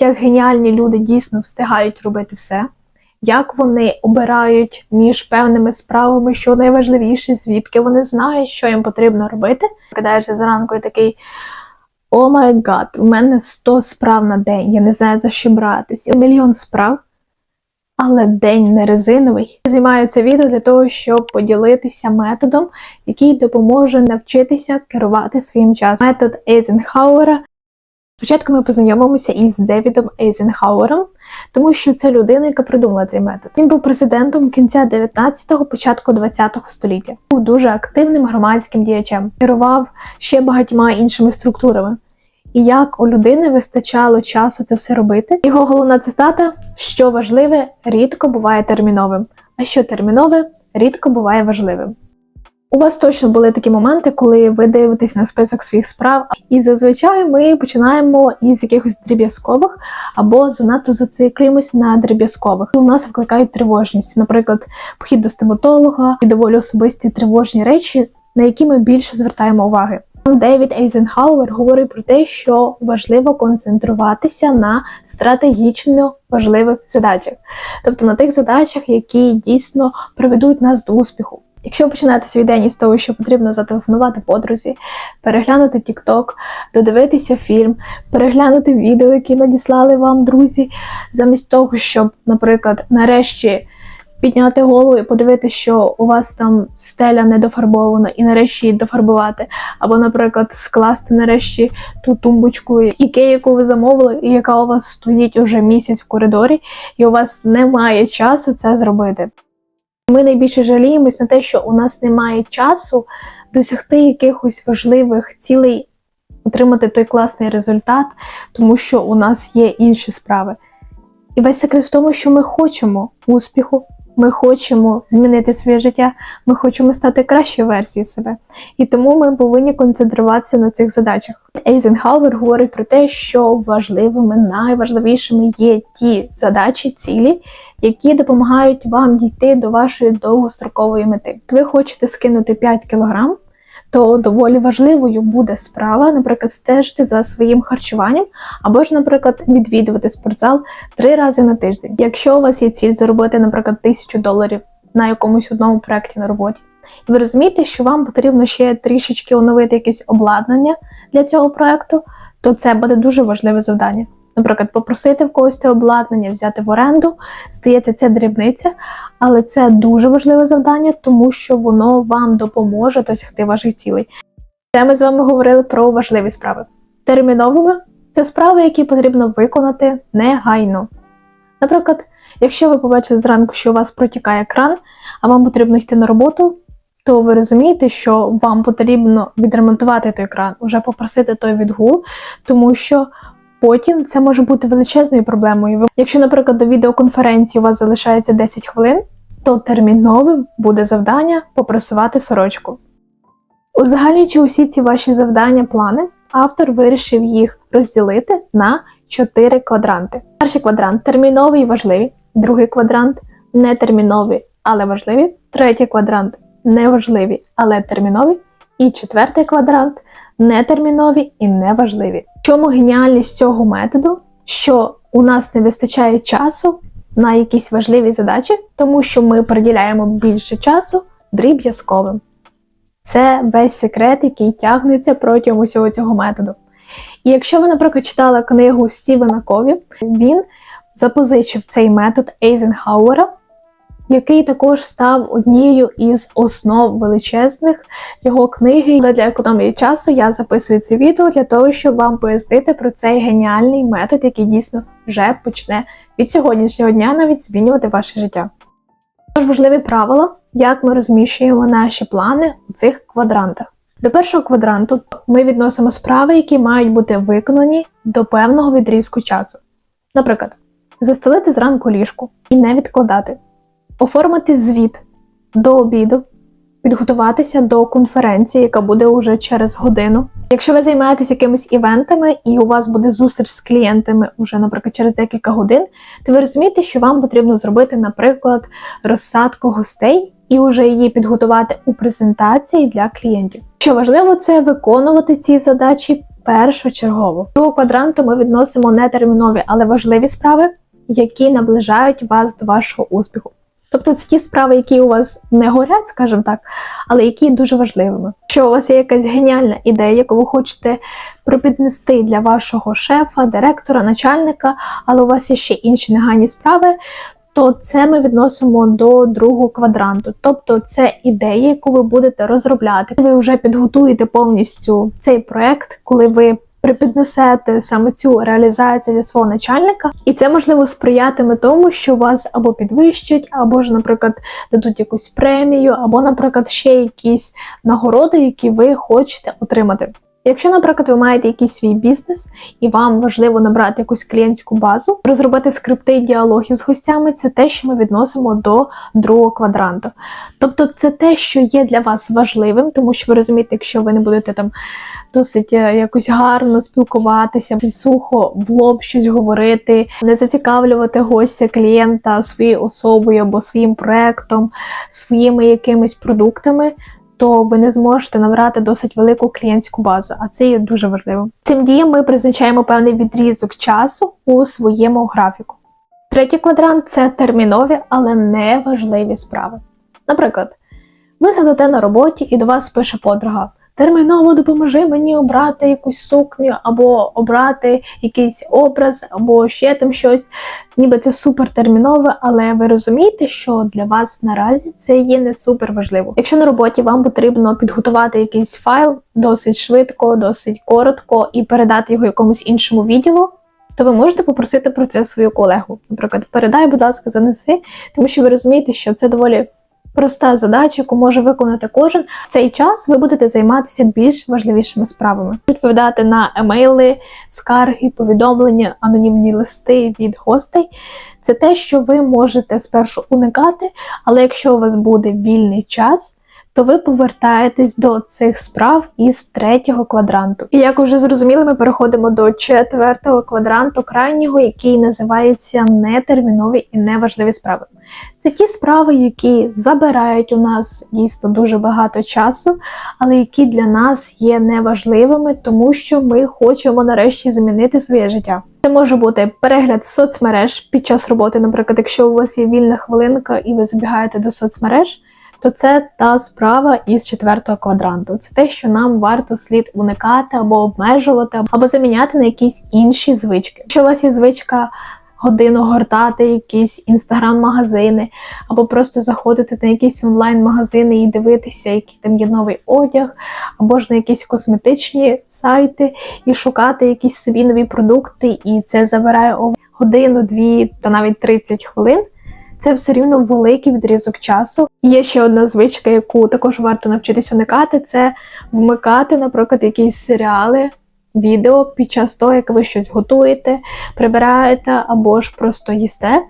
Як геніальні люди дійсно встигають робити все, як вони обирають між певними справами, що найважливіше, звідки вони знають, що їм потрібно робити. Кидаєшся зранку і такий. О май гад, у мене 100 справ на день, я не знаю за що братись. Мільйон справ, але день не резиновий. Знімаю це відео для того, щоб поділитися методом, який допоможе навчитися керувати своїм часом. Метод Ейзенхауера. Спочатку ми познайомимося із Девідом Ейзенхауером, тому що це людина, яка придумала цей метод. Він був президентом кінця 19-го, початку 20-го століття. Був дуже активним громадським діячем, керував ще багатьма іншими структурами. І як у людини вистачало часу це все робити. Його головна цитата: що важливе, рідко буває терміновим, а що термінове, рідко буває важливим. У вас точно були такі моменти, коли ви дивитесь на список своїх справ, і зазвичай ми починаємо із якихось дріб'язкових або занадто зациклюємось на дріб'язкових. У нас викликають тривожність, наприклад, похід до стоматолога і доволі особисті тривожні речі, на які ми більше звертаємо уваги. Девід Ейзенхауер говорить про те, що важливо концентруватися на стратегічно важливих задачах, тобто на тих задачах, які дійсно приведуть нас до успіху. Якщо ви починаєте свій день із того, що потрібно зателефонувати подрузі, переглянути TikTok, додивитися фільм, переглянути відео, які надіслали вам друзі, замість того, щоб, наприклад, нарешті підняти голову і подивитися, що у вас там стеля не дофарбована, і нарешті її дофарбувати, або, наприклад, скласти нарешті ту тумбочку ікеї, яку ви замовили, і яка у вас стоїть уже місяць в коридорі, і у вас немає часу це зробити. Ми найбільше жаліємось на те, що у нас немає часу досягти якихось важливих цілей, отримати той класний результат, тому що у нас є інші справи. І весь секрет в тому, що ми хочемо успіху, ми хочемо змінити своє життя, ми хочемо стати кращою версією себе. І тому ми повинні концентруватися на цих задачах. Ейзенхауер говорить про те, що важливими, найважливішими є ті задачі, цілі, які допомагають вам дійти до вашої довгострокової мети. Ви хочете скинути 5 кг, то доволі важливою буде справа, наприклад, стежити за своїм харчуванням, або ж, наприклад, відвідувати спортзал три рази на тиждень. Якщо у вас є ціль заробити, наприклад, тисячу доларів на якомусь одному проєкті на роботі, і ви розумієте, що вам потрібно ще трішечки оновити якесь обладнання для цього проєкту, то це буде дуже важливе завдання. Наприклад, попросити в когось те обладнання, взяти в оренду, здається, це дрібниця, але це дуже важливе завдання, тому що воно вам допоможе досягти ваших цілей. Це ми з вами говорили про важливі справи. Терміновими це справи, які потрібно виконати негайно. Наприклад, якщо ви побачили зранку, що у вас протікає кран, а вам потрібно йти на роботу, то ви розумієте, що вам потрібно відремонтувати той кран, уже попросити той відгул, тому що Потім це може бути величезною проблемою. Якщо, наприклад, до відеоконференції у вас залишається 10 хвилин, то терміновим буде завдання попрасувати сорочку. Узагальнюючи усі ці ваші завдання, плани, автор вирішив їх розділити на 4 квадранти. Перший квадрант терміновий і важливий, другий квадрант нетерміновий, але важливі, третій квадрант неважливі, але термінові, і четвертий квадрант нетермінові і неважливі. Чому геніальність цього методу? Що у нас не вистачає часу на якісь важливі задачі, тому що ми приділяємо більше часу дріб'язковим. Це весь секрет, який тягнеться протягом усього цього методу. І якщо ви, наприклад, читали книгу Стівена Кові, він запозичив цей метод Ейзенхауера який також став однією із основ величезних його книги. Але для економії часу я записую це відео для того, щоб вам пояснити про цей геніальний метод, який дійсно вже почне від сьогоднішнього дня навіть змінювати ваше життя. Тож важливі правила, як ми розміщуємо наші плани у цих квадрантах. До першого квадранту ми відносимо справи, які мають бути виконані до певного відрізку часу. Наприклад, застелити зранку ліжку і не відкладати оформити звіт до обіду підготуватися до конференції, яка буде уже через годину. Якщо ви займаєтесь якимись івентами і у вас буде зустріч з клієнтами уже, наприклад, через декілька годин, то ви розумієте, що вам потрібно зробити, наприклад, розсадку гостей і вже її підготувати у презентації для клієнтів. Що важливо, це виконувати ці задачі першочергово. Другого квадранту ми відносимо нетермінові, але важливі справи, які наближають вас до вашого успіху. Тобто це ті справи, які у вас не горять, скажімо так, але які дуже важливими. Якщо у вас є якась геніальна ідея, яку ви хочете припіднести для вашого шефа, директора, начальника, але у вас є ще інші негайні справи, то це ми відносимо до другого квадранту. Тобто це ідея, яку ви будете розробляти. Ви вже підготуєте повністю цей проект, коли ви припіднесете саме цю реалізацію для свого начальника, і це можливо сприятиме тому, що вас або підвищать, або ж, наприклад, дадуть якусь премію, або, наприклад, ще якісь нагороди, які ви хочете отримати. Якщо, наприклад, ви маєте якийсь свій бізнес і вам важливо набрати якусь клієнтську базу, розробити скрипти діалогів з гостями, це те, що ми відносимо до другого квадранту. Тобто, це те, що є для вас важливим, тому що ви розумієте, якщо ви не будете там досить е, якось гарно спілкуватися, сухо в лоб щось говорити, не зацікавлювати гостя клієнта своєю особою або своїм проектом, своїми якимись продуктами. То ви не зможете набрати досить велику клієнтську базу, а це є дуже важливо. Цим діям ми призначаємо певний відрізок часу у своєму графіку. Третій квадрант це термінові, але не важливі справи. Наприклад, ви сидите на роботі і до вас пише подруга: терміново допоможи мені обрати якусь сукню, або обрати якийсь образ, або ще там щось. Ніби це супер термінове, але ви розумієте, що для вас наразі це є не супер важливо. Якщо на роботі вам потрібно підготувати якийсь файл досить швидко, досить коротко і передати його якомусь іншому відділу. То ви можете попросити про це свою колегу. Наприклад, передай, будь ласка, занеси, тому що ви розумієте, що це доволі проста задача, яку може виконати кожен. В цей час ви будете займатися більш важливішими справами, відповідати на емейли, скарги, повідомлення, анонімні листи від гостей. Це те, що ви можете спершу уникати, але якщо у вас буде вільний час, то ви повертаєтесь до цих справ із третього квадранту. І як вже зрозуміли, ми переходимо до четвертого квадранту крайнього, який називається нетермінові і неважливі справи. Це ті справи, які забирають у нас дійсно дуже багато часу, але які для нас є неважливими, тому що ми хочемо нарешті змінити своє життя. Це може бути перегляд соцмереж під час роботи, наприклад, якщо у вас є вільна хвилинка і ви забігаєте до соцмереж. То це та справа із четвертого квадранту. Це те, що нам варто слід уникати або обмежувати, або заміняти на якісь інші звички. Якщо у вас є звичка годину гортати якісь інстаграм-магазини, або просто заходити на якісь онлайн-магазини і дивитися, який там є новий одяг, або ж на якісь косметичні сайти і шукати якісь собі нові продукти, і це забирає годину, дві та навіть 30 хвилин. Це все рівно великий відрізок часу. Є ще одна звичка, яку також варто навчитись уникати, це вмикати, наприклад, якісь серіали відео під час того, як ви щось готуєте, прибираєте або ж просто їсте.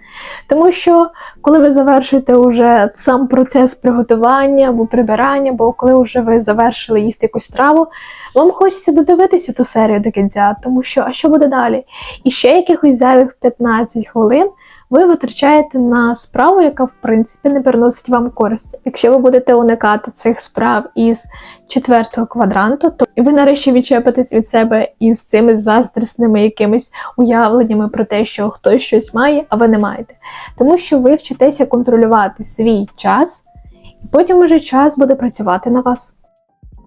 Тому що, коли ви завершуєте вже сам процес приготування або прибирання, або коли вже ви завершили їсти якусь страву, вам хочеться додивитися ту серію до кінця, тому що а що буде далі? І ще якихось зайвих 15 хвилин ви витрачаєте на справу, яка в принципі не приносить вам користь. Якщо ви будете уникати цих справ із четвертого квадранту, то ви нарешті відчепитесь від себе із цими заздрісними якимись уявленнями про те, що хтось щось має, а ви не маєте. Тому що ви вчитеся контролювати свій час, і потім уже час буде працювати на вас.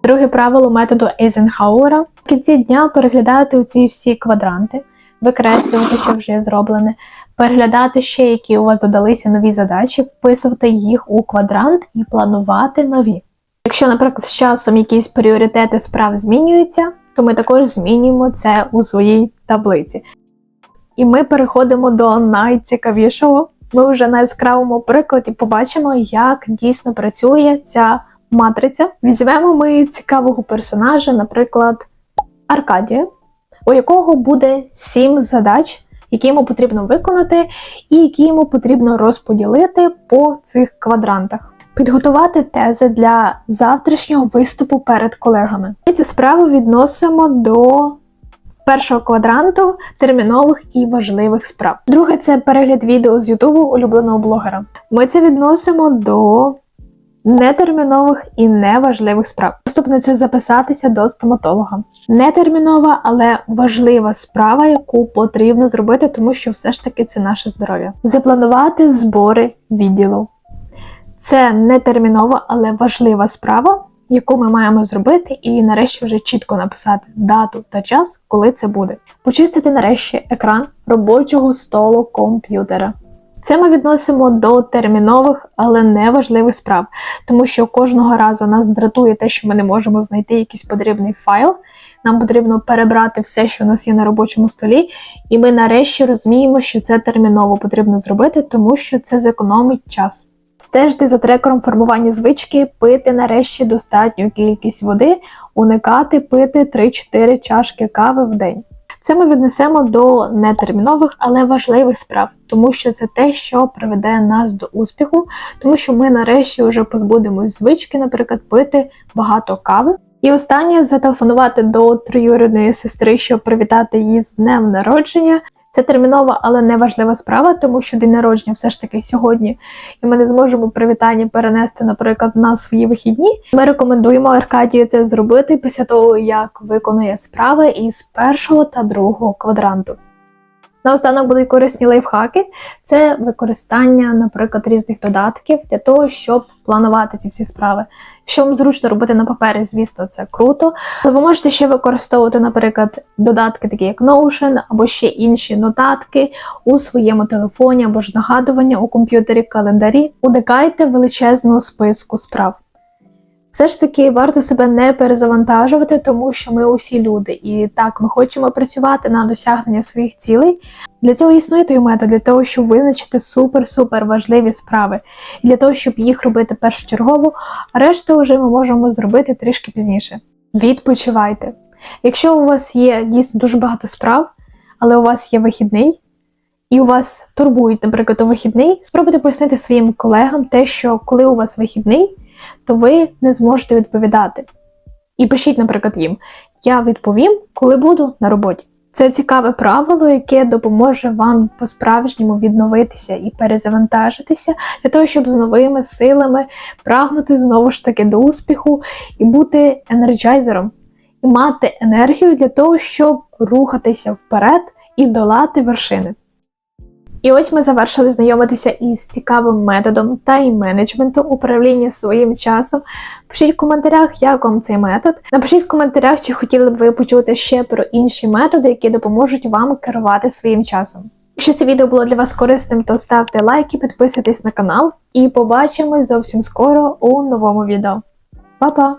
Друге правило методу Ейзенхауера в кінці дня переглядати оці всі квадранти, викреслювати, що вже зроблене, переглядати ще, які у вас додалися нові задачі, вписувати їх у квадрант і планувати нові. Якщо, наприклад, з часом якісь пріоритети справ змінюються, то ми також змінюємо це у своїй таблиці. І ми переходимо до найцікавішого. Ми вже на яскравому прикладі побачимо, як дійсно працює ця матриця. Візьмемо ми цікавого персонажа, наприклад, Аркадія, у якого буде сім задач, які йому потрібно виконати, і які йому потрібно розподілити по цих квадрантах. Підготувати тези для завтрашнього виступу перед колегами. Ми цю справу відносимо до першого квадранту термінових і важливих справ. Друге це перегляд відео з Ютубу улюбленого блогера. Ми це відносимо до нетермінових і неважливих справ. Наступне це записатися до стоматолога. Нетермінова, але важлива справа, яку потрібно зробити, тому що все ж таки це наше здоров'я. Запланувати збори відділу. Це нетермінова, але важлива справа, яку ми маємо зробити, і нарешті вже чітко написати дату та час, коли це буде. Почистити нарешті екран робочого столу комп'ютера. Це ми відносимо до термінових, але не важливих справ, тому що кожного разу нас дратує те, що ми не можемо знайти якийсь потрібний файл. Нам потрібно перебрати все, що у нас є на робочому столі, і ми нарешті розуміємо, що це терміново потрібно зробити, тому що це зекономить час. Стежте за трекером формування звички, пити нарешті достатню кількість води, уникати пити 3-4 чашки кави в день. Це ми віднесемо до нетермінових, але важливих справ, тому що це те, що приведе нас до успіху, тому що ми нарешті вже позбудемось звички, наприклад, пити багато кави. І останнє зателефонувати до троюрідної сестри, щоб привітати її з днем народження. Це термінова, але не важлива справа, тому що день народження все ж таки сьогодні, і ми не зможемо привітання перенести, наприклад, на свої вихідні. Ми рекомендуємо Аркадію це зробити після того, як виконує справи із першого та другого квадранту. Наостанок будуть корисні лайфхаки. Це використання, наприклад, різних додатків для того, щоб планувати ці всі справи. Що вам зручно робити на папері, звісно, це круто. Але ви можете ще використовувати, наприклад, додатки, такі як Notion, або ще інші нотатки у своєму телефоні, або ж нагадування у комп'ютері, календарі. Уникайте величезного списку справ. Все ж таки варто себе не перезавантажувати, тому що ми усі люди, і так ми хочемо працювати на досягнення своїх цілей. Для цього існує той метод, для того, щоб визначити супер-супер важливі справи, і для того, щоб їх робити першочергово, а решту вже ми можемо зробити трішки пізніше. Відпочивайте. Якщо у вас є дійсно дуже багато справ, але у вас є вихідний, і у вас турбують, наприклад, вихідний, спробуйте пояснити своїм колегам те, що коли у вас вихідний, то ви не зможете відповідати. І пишіть, наприклад, їм: я відповім, коли буду на роботі. Це цікаве правило, яке допоможе вам по-справжньому відновитися і перезавантажитися для того, щоб з новими силами прагнути знову ж таки до успіху і бути енерджайзером, і мати енергію для того, щоб рухатися вперед і долати вершини. І ось ми завершили знайомитися із цікавим методом тайм-менеджменту управління своїм часом. Пишіть в коментарях, як вам цей метод. Напишіть в коментарях, чи хотіли б ви почути ще про інші методи, які допоможуть вам керувати своїм часом. Якщо це відео було для вас корисним, то ставте лайки, підписуйтесь на канал і побачимось зовсім скоро у новому відео. Па-па!